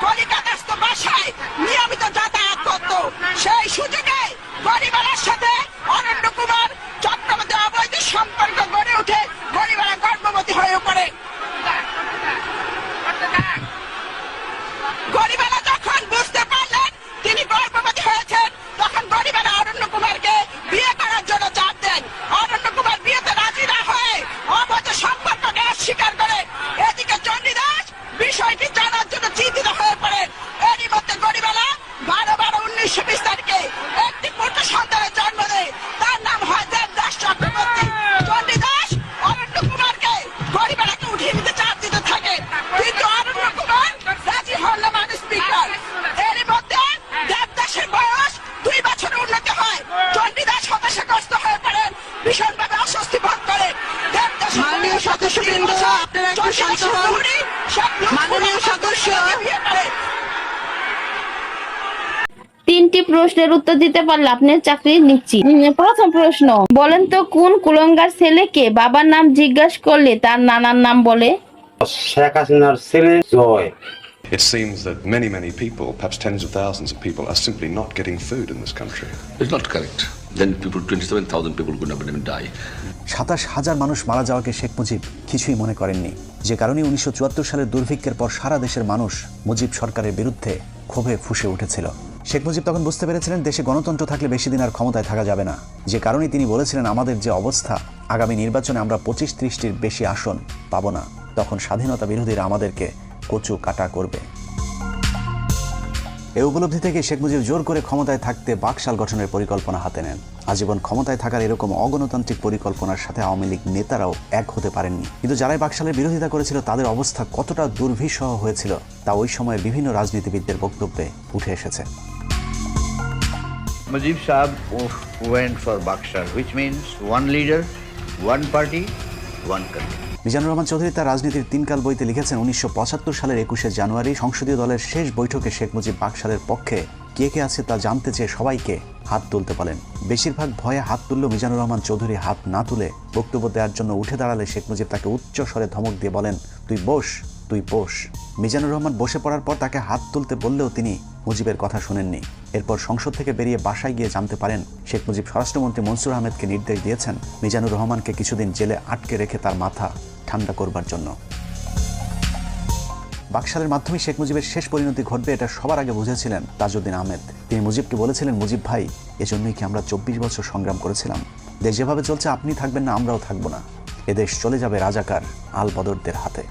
alcohólica তিনটি প্রশ্নের উত্তর দিতে পারলে আপনি চাকরি নিচ্ছি প্রথম প্রশ্ন বলেন তো কোন কুলঙ্গার ছেলেকে বাবার নাম জিজ্ঞাসা করলে তার নানার নাম বলে? শেখ হাসিনার ছেলে জয়। It seems that many, many people, perhaps tens of thousands of people, are simply not getting food in this country. It's not correct. Then people, 27,000 people could not even die. সাতাশ হাজার মানুষ মারা যাওয়াকে শেখ মুজিব কিছুই মনে করেননি যে কারণে উনিশশো সালের দুর্ভিক্ষের পর সারা দেশের মানুষ মুজিব সরকারের বিরুদ্ধে ক্ষোভে ফুসে উঠেছিল শেখ মুজিব তখন বুঝতে পেরেছিলেন দেশে গণতন্ত্র থাকলে বেশি দিন আর ক্ষমতায় থাকা যাবে না যে কারণে তিনি বলেছিলেন আমাদের যে অবস্থা আগামী নির্বাচনে আমরা পঁচিশ ত্রিশটির বেশি আসন পাবো না তখন স্বাধীনতা বিরোধীরা আমাদেরকে কচু কাটা করবে। এই উপলব্ধি থেকে শেখ মুজিব জোর করে ক্ষমতায় থাকতে বাকশাল গঠনের পরিকল্পনা হাতে নেন। আজীবন ক্ষমতায় থাকার এরকম অগণতান্ত্রিক পরিকল্পনার সাথে আওয়ামী লীগ নেতারাও এক হতে পারেননি। কিন্তু যারাই বাকশালের বিরোধিতা করেছিল তাদের অবস্থা কতটা দুর্বিষহ হয়েছিল তা ওই সময়ের বিভিন্ন রাজনীতিবিদদের বক্তব্যে উঠে এসেছে। Mujib Saab went for Bakshar, which means one leader, one party, Mizanur Rahman Chowdhury তার রাজনীতির তিনকাল বইতে লিখেছেন, উনিশশো পঁচাত্তর সালের একুশে জানুয়ারি সংসদীয় দলের শেষ বৈঠকে শেখ মুজিব বাকশালের পক্ষে কে কে আছে তা জানতে চেয়ে সবাইকে হাত তুলতে বলেন। বেশিরভাগ ভয়ে হাত তুলল মিজানুর রহমান চৌধুরী, হাত না তুলে বক্তব্য দেওয়ার জন্য উঠে দাঁড়ালে শেখ মুজিব তাকে উচ্চ স্বরে ধমক দিয়ে বলেন, তুই বস তুই বস। মিজানুর রহমান বসে পড়ার পর তাকে হাত তুলতে বললেও তিনি মুজিবের কথা শুনেননি। এরপর সংসদ থেকে বেরিয়ে বাসায় গিয়ে জানতে পারেন, শেখ মুজিব স্বরাষ্ট্রমন্ত্রী মনসুর আহমেদকে নির্দেশ দিয়েছেন মিজানুর রহমানকে কিছুদিন জেলে আটকে রেখে তার মাথা ঠান্ডা করবার জন্য। বাকশালের মাধ্যমে শেখ মুজিবের শেষ পরিণতি ঘটবে এটা সবার আগে বুঝেছিলেন তাজউদ্দিন আহমেদ। তিনি মুজিবকে বলেছিলেন, মুজিব ভাই, এজন্যই কি আমরা চব্বিশ বছর সংগ্রাম করেছিলাম? দেশ যেভাবে চলছে আপনি থাকবেন না, আমরাও থাকব না। এদেশ চলে যাবে রাজাকার আল বদরদের হাতে।